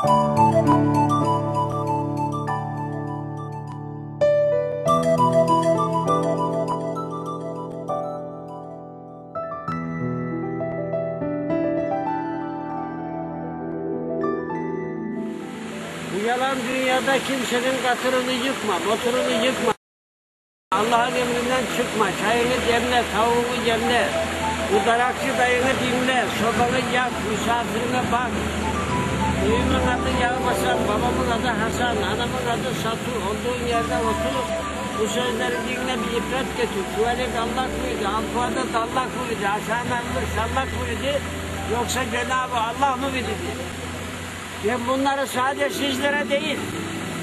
Bu yalan dünyada kimsenin katırını yıkma, motorunu yıkma. Allah'ın emrinden çıkma. Çayını demle, tavuğunu yemle. Bu darakçı dayını dinle. Sobanı yak, misafirine bak. Evimin adı Yağbasan, babamın adı Hasan, anamın adı Satu. Olduğun yerde otur. Bu sözleri dinle bir ibret getir. Tuvalet Allah koydu, altuada Allah koydu, aşağına alır Allah koydu. Yoksa Cenab-ı Allah mı bildi? Ben bunları sadece sizlere değil,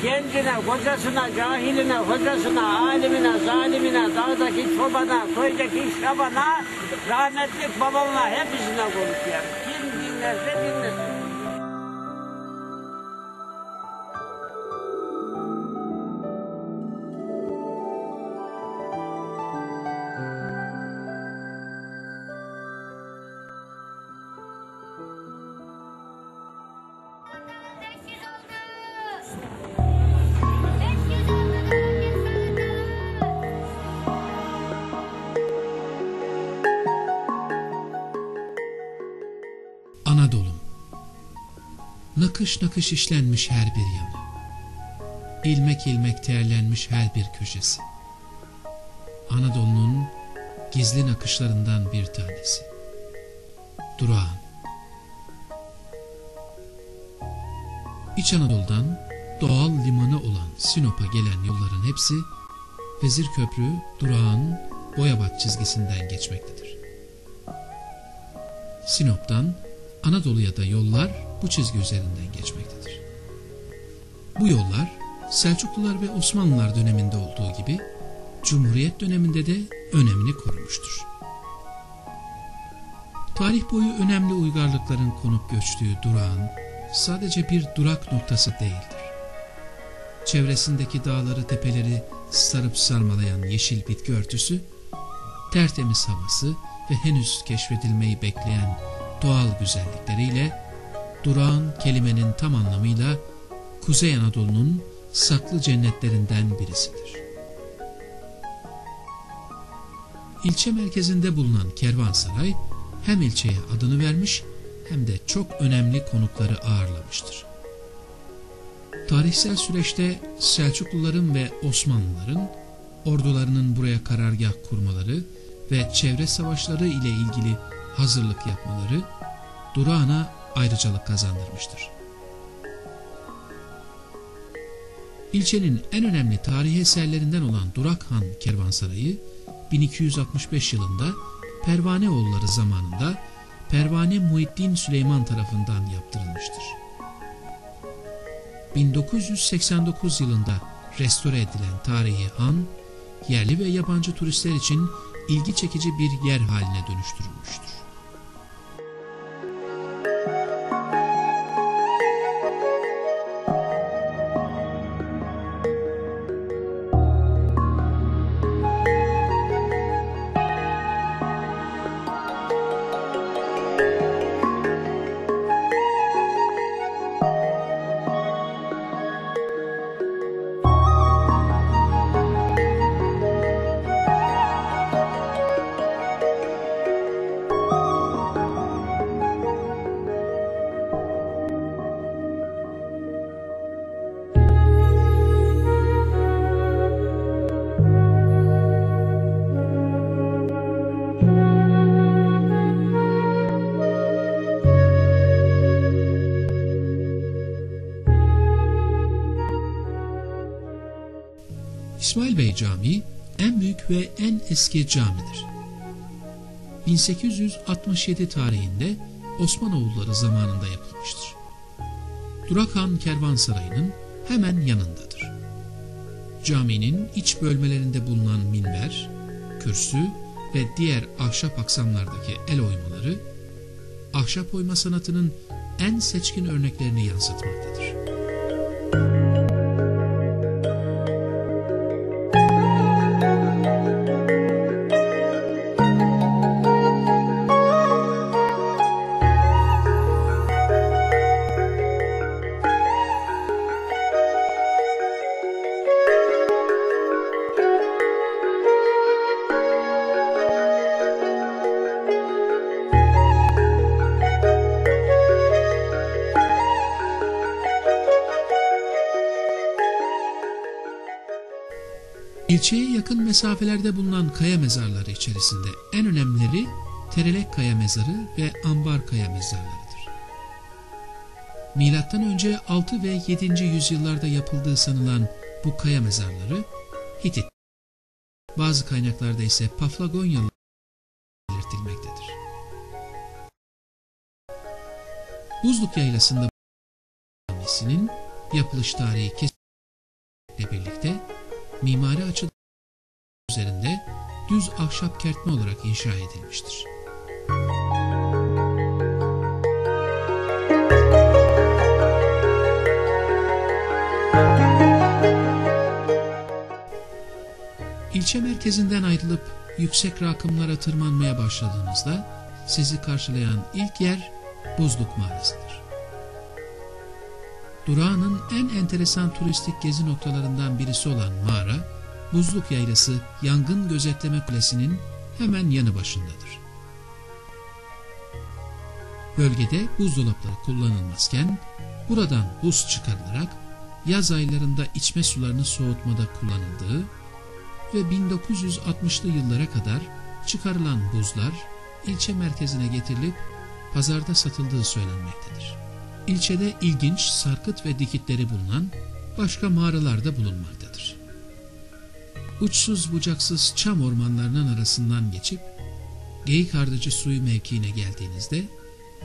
gencine, kocasına, cahiline, hocasına, alimine, zalimine, dağdaki çobana, köydeki şabana, rahmetlik babamla hepsine konuşuyorum. Kim dinlerse dinlesin. Nakış nakış işlenmiş her bir yanı. İlmek ilmek terlenmiş her bir köşesi. Anadolu'nun gizli nakışlarından bir tanesi. Durağan. İç Anadolu'dan doğal limanı olan Sinop'a gelen yolların hepsi Vezir Köprü, Durağan, Boyabat çizgisinden geçmektedir. Sinop'tan Anadolu'ya da yollar bu çizgi üzerinden geçmektedir. Bu yollar Selçuklular ve Osmanlılar döneminde olduğu gibi Cumhuriyet döneminde de önemini korumuştur. Tarih boyu önemli uygarlıkların konup göçtüğü durağın sadece bir durak noktası değildir. Çevresindeki dağları tepeleri sarıp sarmalayan yeşil bitki örtüsü, tertemiz havası ve henüz keşfedilmeyi bekleyen doğal güzellikleriyle durağın kelimenin tam anlamıyla Kuzey Anadolu'nun saklı cennetlerinden birisidir. İlçe merkezinde bulunan kervansaray hem ilçeye adını vermiş hem de çok önemli konukları ağırlamıştır. Tarihsel süreçte Selçukluların ve Osmanlıların ordularının buraya karargah kurmaları ve çevre savaşları ile ilgili hazırlık yapmaları durağına ayrıcalık kazandırmıştır. İlçenin en önemli tarihi eserlerinden olan Durak Han Kervansarayı 1265 yılında Pervaneoğulları zamanında Pervane Muhiddin Süleyman tarafından yaptırılmıştır. 1989 yılında restore edilen tarihi han, yerli ve yabancı turistler için ilgi çekici bir yer haline dönüştürülmüştür. Camii en büyük ve en eski camidir. 1867 tarihinde Osmanoğulları zamanında yapılmıştır. Durakhan Kervansarayı'nın hemen yanındadır. Caminin iç bölmelerinde bulunan minber, kürsü ve diğer ahşap aksamlardaki el oymaları, ahşap oyma sanatının en seçkin örneklerini yansıtmaktadır. Mesafelerde bulunan kaya mezarları içerisinde en önemlileri Terelek Kaya Mezarı ve Ambar Kaya Mezarlarıdır. Milattan önce 6 ve 7. yüzyıllarda yapıldığı sanılan bu kaya mezarları Hitit. Bazı kaynaklarda ise Paflagonyalı belirtilmektedir. Buzluk Yaylası'nda yapılış tarihi kesinlikle birlikte mimari açıdan üzerinde düz ahşap kertme olarak inşa edilmiştir. İlçe merkezinden ayrılıp yüksek rakımlara tırmanmaya başladığınızda sizi karşılayan ilk yer Buzluk Mağarası'dır. Durağının en enteresan turistik gezi noktalarından birisi olan mağara, Buzluk Yaylası Yangın Gözetleme Kulesi'nin hemen yanı başındadır. Bölgede buzdolapları kullanılmazken, buradan buz çıkarılarak yaz aylarında içme sularını soğutmada kullanıldığı ve 1960'lı yıllara kadar çıkarılan buzlar ilçe merkezine getirilip pazarda satıldığı söylenmektedir. İlçede ilginç sarkıt ve dikitleri bulunan başka mağaralar da bulunmaktadır. Uçsuz bucaksız çam ormanlarının arasından geçip Geyik Ardıcı suyu mevkiine geldiğinizde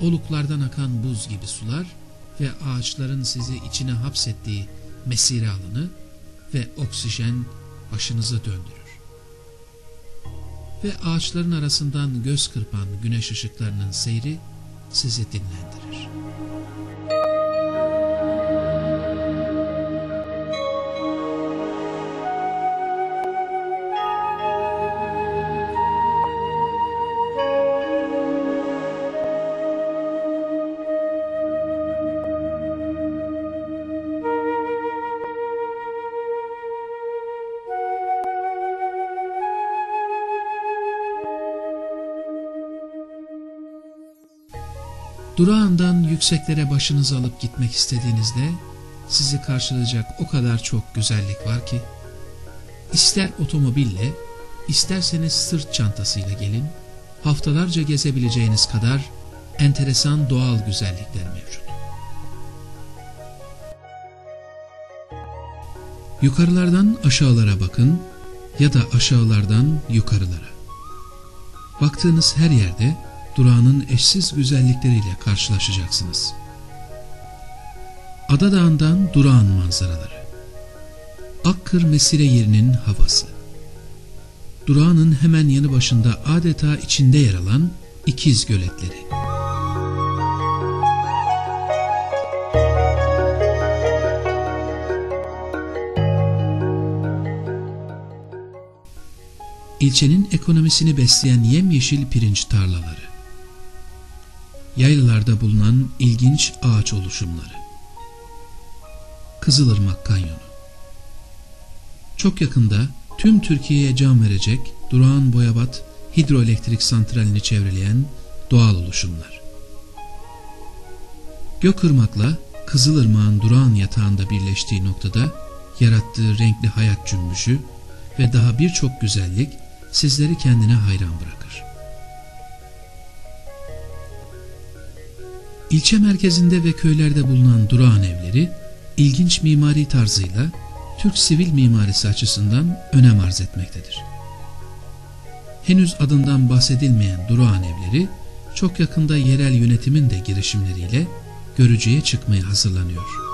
oluklardan akan buz gibi sular ve ağaçların sizi içine hapsettiği mesire alanı ve oksijen başınızı döndürür. Ve ağaçların arasından göz kırpan güneş ışıklarının seyri sizi dinlendirir. Durağından yükseklere başınızı alıp gitmek istediğinizde sizi karşılayacak o kadar çok güzellik var ki ister otomobille isterseniz sırt çantasıyla gelin haftalarca gezebileceğiniz kadar enteresan doğal güzellikler mevcut. Yukarılardan aşağılara bakın ya da aşağılardan yukarılara. Baktığınız her yerde durağının eşsiz güzellikleriyle karşılaşacaksınız. Ada Dağı'ndan durağın manzaraları. Akkır Mesire yerinin havası. Durağının hemen yanı başında adeta içinde yer alan ikiz göletleri. İlçenin ekonomisini besleyen yemyeşil pirinç tarlaları. Yaylalarda bulunan ilginç ağaç oluşumları. Kızılırmak Kanyonu. Çok yakında tüm Türkiye'ye can verecek Durağan Boyabat hidroelektrik santralini çevreleyen doğal oluşumlar. Gökırmak'la Kızılırmak'ın Durağan yatağında birleştiği noktada yarattığı renkli hayat cümbüşü ve daha birçok güzellik sizleri kendine hayran bırakır. İlçe merkezinde ve köylerde bulunan durağan evleri ilginç mimari tarzıyla Türk sivil mimarisi açısından önem arz etmektedir. Henüz adından bahsedilmeyen durağan evleri çok yakında yerel yönetimin de girişimleriyle görücüye çıkmaya hazırlanıyor.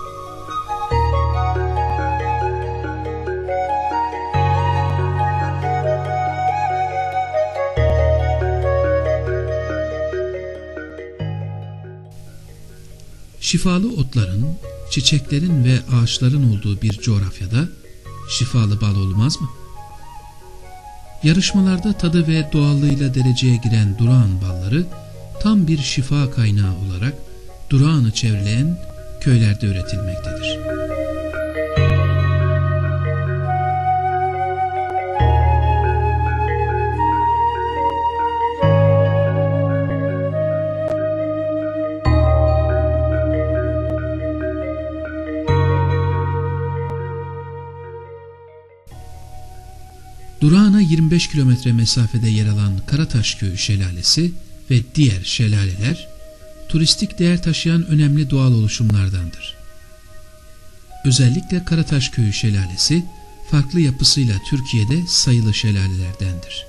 Şifalı otların, çiçeklerin ve ağaçların olduğu bir coğrafyada şifalı bal olmaz mı? Yarışmalarda tadı ve doğallığıyla dereceye giren durağan balları tam bir şifa kaynağı olarak durağanı çevrileyen köylerde üretilmektedir. Durağan'a 25 kilometre mesafede yer alan Karataş Köyü Şelalesi ve diğer şelaleler turistik değer taşıyan önemli doğal oluşumlardandır. Özellikle Karataş Köyü Şelalesi farklı yapısıyla Türkiye'de sayılı şelalelerdendir.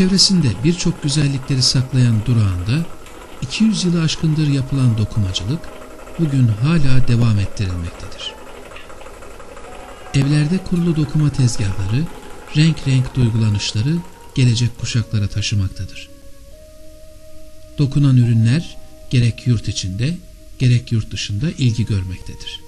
Çevresinde birçok güzellikleri saklayan durağında 200 yılı aşkındır yapılan dokumacılık bugün hala devam ettirilmektedir. Evlerde kurulu dokuma tezgahları, renk renk duygulanışları gelecek kuşaklara taşımaktadır. Dokunan ürünler gerek yurt içinde gerek yurt dışında ilgi görmektedir.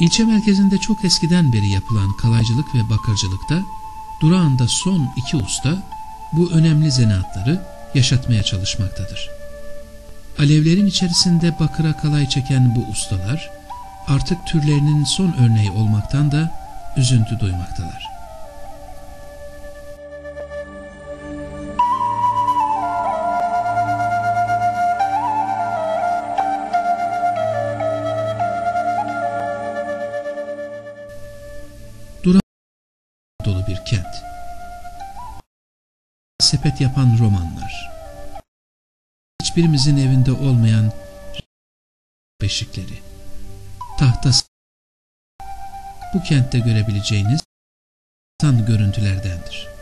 İlçe merkezinde çok eskiden beri yapılan kalaycılık ve bakırcılıkta durağında son iki usta bu önemli zanaatları yaşatmaya çalışmaktadır. Alevlerin içerisinde bakıra kalay çeken bu ustalar artık türlerinin son örneği olmaktan da üzüntü duymaktalar. Sepet yapan romanlar. Hiçbirimizin evinde olmayan beşikleri. Tahta bu kentte görebileceğiniz san görüntülerdendir.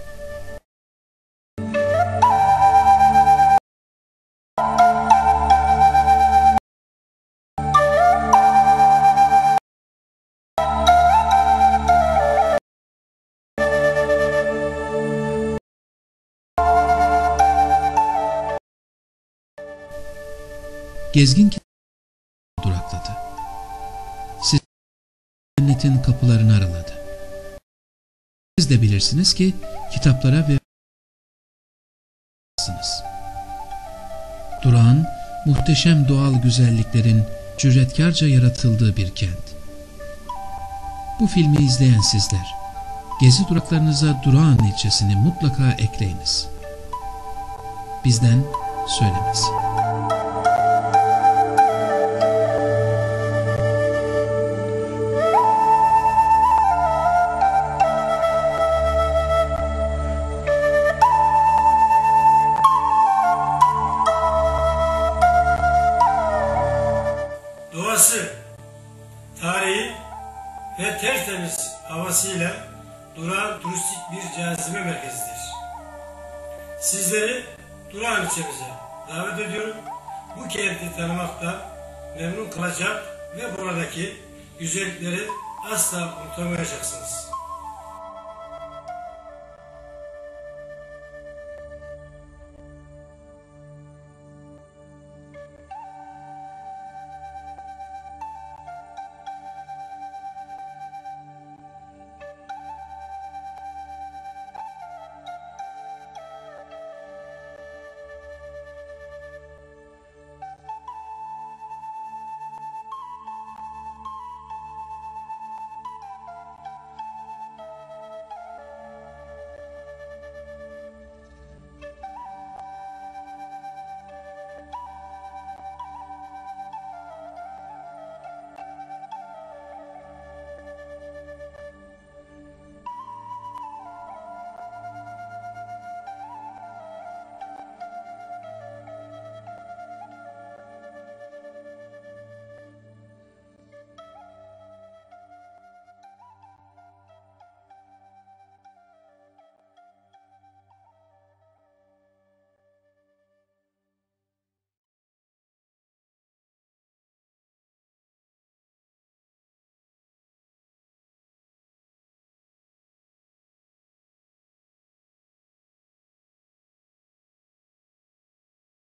Gezgin durakladı. Siz cennetin kapılarını araladı. Siz de bilirsiniz ki kitaplara ve Durağan, muhteşem doğal güzelliklerin cüretkarca yaratıldığı bir kent. Bu filmi izleyen sizler, gezi duraklarınıza Durağan ilçesini mutlaka ekleyiniz. Bizden söylemesi. Havasıyla Durağan turistik bir cazibe merkezidir. Sizleri Durağan ilçemize davet ediyorum. Bu kenti tanımakta memnun kalacak ve buradaki güzellikleri asla unutamayacaksınız.